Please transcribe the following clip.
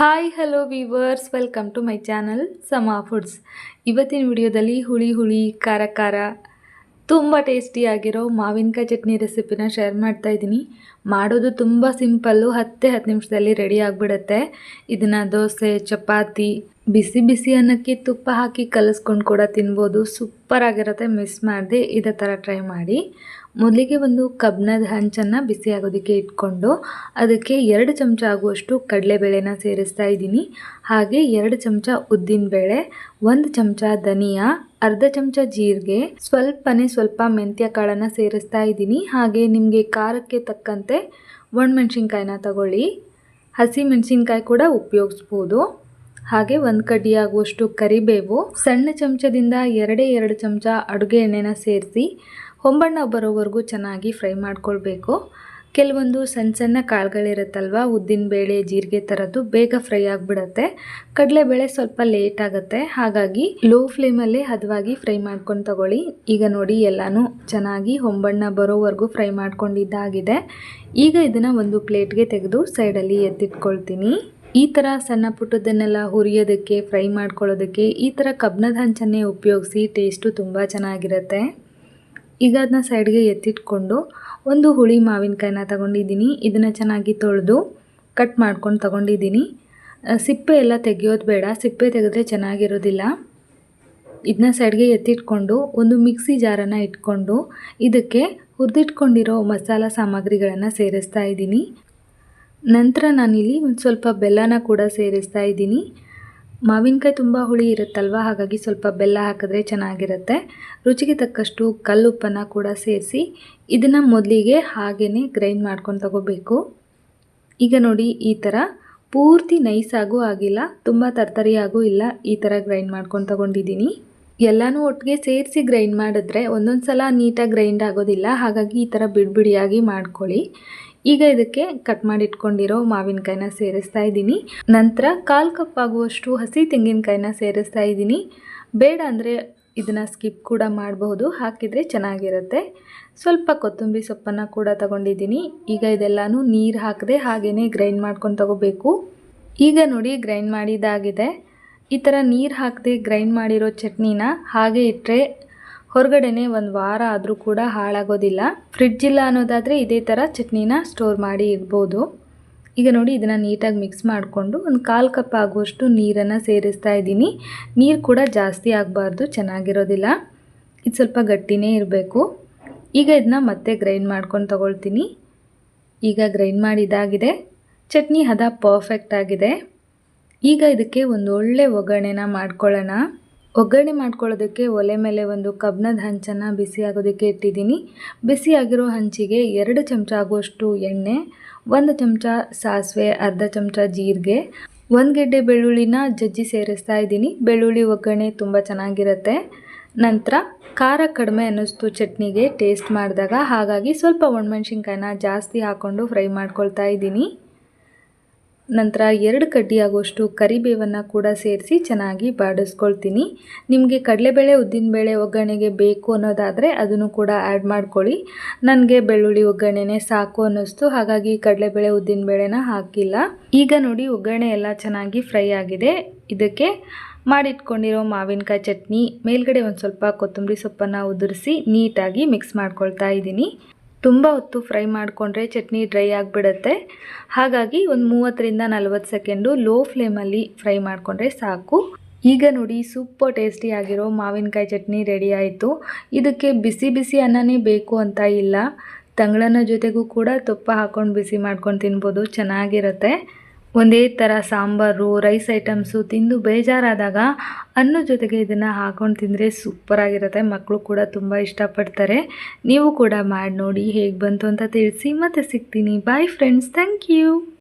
Hi hello viewers welcome to my channel Sama foods ಇವತ್ತಿನ ವಿಡಿಯೋದಲ್ಲಿ ಹುಳಿ ಹುಳಿ, ಖಾರ ಖಾರ, ತುಂಬ ಟೇಸ್ಟಿಯಾಗಿರೋ ಮಾವಿನಕಾಯಿ ಚಟ್ನಿ ರೆಸಿಪಿನ ಶೇರ್ ಮಾಡ್ತಾ ಇದ್ದೀನಿ. ಮಾಡೋದು ತುಂಬ ಸಿಂಪಲ್ಲು ಹತ್ತೇ ಹತ್ತು ನಿಮಿಷದಲ್ಲಿ ರೆಡಿ ಆಗಿಬಿಡುತ್ತೆ. ಇದನ್ನು ದೋಸೆ, ಚಪಾತಿ ಬಿಸಿ ಬಿಸಿ ಅನ್ನಕ್ಕೆ ತುಪ್ಪ ಹಾಕಿ ಕಲಸ್ಕೊಂಡು ಕೂಡ ತಿನ್ಬೋದು. ಸೂಪರ್ ಆಗಿರುತ್ತೆ. ಮಿಸ್ ಮಾಡದೆ ಇದೇ ಥರ ಟ್ರೈ ಮಾಡಿ. ಮೊದಲಿಗೆ ಒಂದು ಕಬ್ಬಿಣದ ಹಂಚನ್ನು ಬಿಸಿ ಆಗೋದಕ್ಕೆ ಇಟ್ಕೊಂಡು ಅದಕ್ಕೆ ಎರಡು ಚಮಚ ಆಗುವಷ್ಟು ಕಡಲೆಬೇಳೆನ ಸೇರಿಸ್ತಾ ಇದ್ದೀನಿ. ಹಾಗೆ ಎರಡು ಚಮಚ ಉದ್ದಿನಬೇಳೆ, ಒಂದು ಚಮಚ ಧನಿಯಾ, ಅರ್ಧ ಚಮಚ ಜೀರಿಗೆ, ಸ್ವಲ್ಪನೇ ಸ್ವಲ್ಪ ಮೆಂತ್ಯ ಕಾಳನ್ನು ಸೇರಿಸ್ತಾ ಇದ್ದೀನಿ. ಹಾಗೆ ನಿಮಗೆ ಖಾರಕ್ಕೆ ತಕ್ಕಂತೆ ಒಣಮೆಣ್ಸಿನ್ಕಾಯಿನ ತಗೊಳ್ಳಿ. ಹಸಿ ಮೆಣಸಿನ್ಕಾಯಿ ಕೂಡ ಉಪಯೋಗಿಸ್ಬೋದು. ಹಾಗೆ ಒಂದು ಕಡ್ಡಿ ಆಗುವಷ್ಟು ಕರಿಬೇವು, ಸಣ್ಣ ಚಮಚದಿಂದ ಎರಡೇ ಎರಡು ಚಮಚ ಅಡುಗೆ ಎಣ್ಣೆನ ಸೇರಿಸಿ ಹೊಂಬಣ್ಣ ಬರೋವರೆಗೂ ಚೆನ್ನಾಗಿ ಫ್ರೈ ಮಾಡ್ಕೊಳ್ಬೇಕು. ಕೆಲವೊಂದು ಸಣ್ಣ ಸಣ್ಣ ಕಾಳುಗಳಿರುತ್ತಲ್ವ ಬೇಳೆ, ಜೀರಿಗೆ ಥರದ್ದು ಬೇಗ ಫ್ರೈ ಆಗಿಬಿಡತ್ತೆ. ಕಡಲೆಬೇಳೆ ಸ್ವಲ್ಪ ಲೇಟ್ ಆಗುತ್ತೆ. ಹಾಗಾಗಿ ಲೋ ಫ್ಲೇಮಲ್ಲೇ ಹದವಾಗಿ ಫ್ರೈ ಮಾಡ್ಕೊಂಡು ತಗೊಳ್ಳಿ. ಈಗ ನೋಡಿ ಎಲ್ಲನೂ ಚೆನ್ನಾಗಿ ಹೊಂಬಣ್ಣ ಬರೋವರೆಗೂ ಫ್ರೈ ಮಾಡ್ಕೊಂಡಿದ್ದಾಗಿದೆ. ಈಗ ಇದನ್ನು ಒಂದು ಪ್ಲೇಟ್ಗೆ ತೆಗೆದು ಸೈಡಲ್ಲಿ ಎತ್ತಿಟ್ಕೊಳ್ತೀನಿ. ಈ ಥರ ಸಣ್ಣ ಪುಟ್ಟದನ್ನೆಲ್ಲ ಹುರಿಯೋದಕ್ಕೆ, ಫ್ರೈ ಮಾಡ್ಕೊಳ್ಳೋದಕ್ಕೆ ಈ ಥರ ಕಬ್ಬಿಣದ ಹಂಚನ್ನೇ ಉಪಯೋಗಿಸಿ ಟೇಸ್ಟು ತುಂಬ ಚೆನ್ನಾಗಿರುತ್ತೆ. ಈಗ ಅದನ್ನ ಸೈಡ್ಗೆ ಎತ್ತಿಟ್ಕೊಂಡು ಒಂದು ಹುಳಿ ಮಾವಿನಕಾಯಿನ ತಗೊಂಡಿದ್ದೀನಿ. ಇದನ್ನು ಚೆನ್ನಾಗಿ ತೊಳೆದು ಕಟ್ ಮಾಡ್ಕೊಂಡು ತಗೊಂಡಿದ್ದೀನಿ. ಸಿಪ್ಪೆ ಎಲ್ಲ ತೆಗೆಯೋದು ಬೇಡ. ಸಿಪ್ಪೆ ತೆಗೆದ್ರೆ ಚೆನ್ನಾಗಿರೋದಿಲ್ಲ. ಇದನ್ನ ಸೈಡ್ಗೆ ಎತ್ತಿಟ್ಕೊಂಡು ಒಂದು ಮಿಕ್ಸಿ ಜಾರನ್ನು ಇಟ್ಕೊಂಡು ಇದಕ್ಕೆ ಹುರಿದಿಟ್ಕೊಂಡಿರೋ ಮಸಾಲ ಸಾಮಗ್ರಿಗಳನ್ನು ಸೇರಿಸ್ತಾ ಇದ್ದೀನಿ. ನಂತರ ನಾನಿಲ್ಲಿ ಒಂದು ಸ್ವಲ್ಪ ಬೆಲ್ಲನ ಕೂಡ ಸೇರಿಸ್ತಾ ಇದ್ದೀನಿ. ಮಾವಿನಕಾಯಿ ತುಂಬ ಹುಳಿ ಇರುತ್ತಲ್ವ? ಹಾಗಾಗಿ ಸ್ವಲ್ಪ ಬೆಲ್ಲ ಹಾಕಿದ್ರೆ ಚೆನ್ನಾಗಿರುತ್ತೆ. ರುಚಿಗೆ ತಕ್ಕಷ್ಟು ಕಲ್ಲುಪ್ಪನ್ನು ಕೂಡ ಸೇರಿಸಿ ಇದನ್ನು ಮೊದಲಿಗೆ ಹಾಗೆಯೇ ಗ್ರೈಂಡ್ ಮಾಡ್ಕೊಂಡು ತಗೋಬೇಕು. ಈಗ ನೋಡಿ ಈ ಥರ ಪೂರ್ತಿ ನೈಸಾಗೂ ಆಗಿಲ್ಲ, ತುಂಬ ತರ್ತರಿಯಾಗೂ ಇಲ್ಲ ಈ ಥರ ಗ್ರೈಂಡ್ ಮಾಡ್ಕೊಂಡು ತಗೊಂಡಿದ್ದೀನಿ. ಎಲ್ಲನೂ ಒಟ್ಟಿಗೆ ಸೇರಿಸಿ ಗ್ರೈಂಡ್ ಮಾಡಿದ್ರೆ ಒಂದೊಂದು ಸಲ ನೀಟಾಗಿ ಗ್ರೈಂಡ್ ಆಗೋದಿಲ್ಲ, ಹಾಗಾಗಿ ಈ ಥರ ಬಿಡಿಬಿಡಿಯಾಗಿ ಮಾಡ್ಕೊಳ್ಳಿ. ಈಗ ಇದಕ್ಕೆ ಕಟ್ ಮಾಡಿ ಇಟ್ಕೊಂಡಿರೋ ಮಾವಿನಕಾಯಿನ ಸೇರಿಸ್ತಾ ಇದ್ದೀನಿ. ನಂತರ ಕಾಲು ಕಪ್ ಆಗುವಷ್ಟು ಹಸಿ ತೆಂಗಿನಕಾಯಿನ ಸೇರಿಸ್ತಾ ಇದ್ದೀನಿ. ಬೇಡ ಅಂದರೆ ಇದನ್ನು ಸ್ಕಿಪ್ ಕೂಡ ಮಾಡಬಹುದು. ಹಾಕಿದರೆ ಚೆನ್ನಾಗಿರುತ್ತೆ. ಸ್ವಲ್ಪ ಕೊತ್ತಂಬರಿ ಸೊಪ್ಪನ್ನು ಕೂಡ ತಗೊಂಡಿದ್ದೀನಿ. ಈಗ ಇದೆಲ್ಲನೂ ನೀರು ಹಾಕದೆ ಹಾಗೇ ಗ್ರೈಂಡ್ ಮಾಡ್ಕೊಂಡು ತಗೋಬೇಕು. ಈಗ ನೋಡಿ ಗ್ರೈಂಡ್ ಮಾಡಿದಾಗಿದೆ ಈ ಥರ ನೀರು ಹಾಕದೆ ಗ್ರೈಂಡ್ ಮಾಡಿರೋ ಚಟ್ನಿನ ಹಾಗೆ ಇಟ್ಟರೆ ಹೊರಗಡೆನೆ ಒಂದು ವಾರ ಆದರೂ ಕೂಡ ಹಾಳಾಗೋದಿಲ್ಲ. ಫ್ರಿಡ್ಜ್ ಇಲ್ಲ ಅನ್ನೋದಾದರೆ ಇದೇ ಥರ ಚಟ್ನಿನ ಸ್ಟೋರ್ ಮಾಡಿ ಇಡ್ಬೋದು. ಈಗ ನೋಡಿ ಇದನ್ನು ನೀಟಾಗಿ ಮಿಕ್ಸ್ ಮಾಡಿಕೊಂಡು ಒಂದು ಕಾಲು ಕಪ್ ಆಗುವಷ್ಟು ನೀರನ್ನು ಸೇರಿಸ್ತಾ ಇದ್ದೀನಿ. ನೀರು ಕೂಡ ಜಾಸ್ತಿ ಆಗಬಾರ್ದು, ಚೆನ್ನಾಗಿರೋದಿಲ್ಲ. ಇದು ಸ್ವಲ್ಪ ಗಟ್ಟಿನೇ ಇರಬೇಕು. ಈಗ ಇದನ್ನ ಮತ್ತೆ ಗ್ರೈಂಡ್ ಮಾಡ್ಕೊಂಡು ತಗೊಳ್ತೀನಿ. ಈಗ ಗ್ರೈಂಡ್ ಮಾಡಿದಾಗಿದೆ. ಚಟ್ನಿ ಹದ ಪರ್ಫೆಕ್ಟ್ ಆಗಿದೆ. ಈಗ ಇದಕ್ಕೆ ಒಂದು ಒಳ್ಳೆ ಒಗ್ಗರಣೆನ ಮಾಡ್ಕೊಳ್ಳೋಣ. ಒಗ್ಗರಣೆ ಮಾಡ್ಕೊಳ್ಳೋದಕ್ಕೆ ಒಲೆ ಮೇಲೆ ಒಂದು ಕಬ್ಬಿಣದ ಹಂಚನ್ನು ಬಿಸಿ ಆಗೋದಕ್ಕೆ ಇಟ್ಟಿದ್ದೀನಿ. ಬಿಸಿಯಾಗಿರೋ ಹಂಚಿಗೆ ಎರಡು ಚಮಚ ಆಗುವಷ್ಟು ಎಣ್ಣೆ, ಒಂದು ಚಮಚ ಸಾಸಿವೆ, ಅರ್ಧ ಚಮಚ ಜೀರಿಗೆ, ಒಂದು ಗೆಡ್ಡೆ ಬೆಳ್ಳುಳ್ಳಿನ ಜಜ್ಜಿ ಸೇರಿಸ್ತಾ ಇದ್ದೀನಿ. ಬೆಳ್ಳುಳ್ಳಿ ಒಗ್ಗರಣೆ ತುಂಬ ಚೆನ್ನಾಗಿರುತ್ತೆ. ನಂತರ ಖಾರ ಕಡಿಮೆ ಅನ್ನಿಸ್ತು ಚಟ್ನಿಗೆ, ಟೇಸ್ಟ್ ಮಾಡಿದಾಗ ಹಾಗಾಗಿ ಸ್ವಲ್ಪ ಒಣಮೆಣ್ಸಿನ್ಕಾಯಿನ ಜಾಸ್ತಿ ಹಾಕ್ಕೊಂಡು ಫ್ರೈ ಮಾಡ್ಕೊಳ್ತಾ ಇದ್ದೀನಿ. ನಂತರ ಎರಡು ಕಡ್ಡಿ ಆಗುವಷ್ಟು ಕರಿಬೇವನ್ನು ಕೂಡ ಸೇರಿಸಿ ಚೆನ್ನಾಗಿ ಬಾಡಿಸ್ಕೊಳ್ತೀನಿ. ನಿಮಗೆ ಕಡಲೆಬೇಳೆ, ಉದ್ದಿನಬೇಳೆ ಒಗ್ಗರಣೆಗೆ ಬೇಕು ಅನ್ನೋದಾದರೆ ಅದನ್ನು ಕೂಡ ಆ್ಯಡ್ ಮಾಡ್ಕೊಳ್ಳಿ. ನನಗೆ ಬೆಳ್ಳುಳ್ಳಿ ಒಗ್ಗರಣೆನೇ ಸಾಕು ಅನ್ನಿಸ್ತು, ಹಾಗಾಗಿ ಕಡಲೆಬೇಳೆ, ಉದ್ದಿನಬೇಳೆನ ಹಾಕಿಲ್ಲ. ಈಗ ನೋಡಿ ಒಗ್ಗರಣೆ ಎಲ್ಲ ಚೆನ್ನಾಗಿ ಫ್ರೈ ಆಗಿದೆ. ಇದಕ್ಕೆ ಮಾಡಿಟ್ಕೊಂಡಿರೋ ಮಾವಿನಕಾಯಿ ಚಟ್ನಿ, ಮೇಲ್ಗಡೆ ಒಂದು ಸ್ವಲ್ಪ ಕೊತ್ತಂಬರಿ ಸೊಪ್ಪನ್ನು ಉದುರಿಸಿ ನೀಟಾಗಿ ಮಿಕ್ಸ್ ಮಾಡ್ಕೊಳ್ತಾ ಇದ್ದೀನಿ. ತುಂಬ ಹೊತ್ತು ಫ್ರೈ ಮಾಡಿಕೊಂಡ್ರೆ ಚಟ್ನಿ ಡ್ರೈ ಆಗಿಬಿಡುತ್ತೆ. ಹಾಗಾಗಿ ಒಂದು ಮೂವತ್ತರಿಂದ ನಲ್ವತ್ತು ಸೆಕೆಂಡು ಲೋ ಫ್ಲೇಮಲ್ಲಿ ಫ್ರೈ ಮಾಡಿಕೊಂಡ್ರೆ ಸಾಕು. ಈಗ ನೋಡಿ, ಸೂಪರ್ ಟೇಸ್ಟಿ ಆಗಿರೋ ಮಾವಿನಕಾಯಿ ಚಟ್ನಿ ರೆಡಿ ಆಯಿತು. ಇದಕ್ಕೆ ಬಿಸಿ ಬಿಸಿ ಅನ್ನನೇ ಬೇಕು ಅಂತ ಇಲ್ಲ. ತಂಗಳನ್ನ ಜೊತೆಗೂ ಕೂಡ ತುಪ್ಪ ಹಾಕ್ಕೊಂಡು ಬಿಸಿ ಮಾಡ್ಕೊಂಡು ತಿನ್ಬೋದು. ಚೆನ್ನಾಗಿರುತ್ತೆ. ಒಂದೇ ಥರ ಸಾಂಬಾರು ರೈಸ್ ಐಟಮ್ಸು ತಿಂದು ಬೇಜಾರಾದಾಗ ಅನ್ನ ಜೊತೆಗೆ ಇದನ್ನು ಹಾಕೊಂಡು ತಿಂದರೆ ಸೂಪರಾಗಿರುತ್ತೆ ಮಕ್ಕಳು ಕೂಡ ತುಂಬ ಇಷ್ಟಪಡ್ತಾರೆ. ನೀವು ಕೂಡ ಮಾಡಿ ನೋಡಿ ಹೇಗೆ ಬಂತು ಅಂತ ತಿಳಿಸಿ. ಮತ್ತೆ ಸಿಗ್ತೀನಿ. Bye friends thank you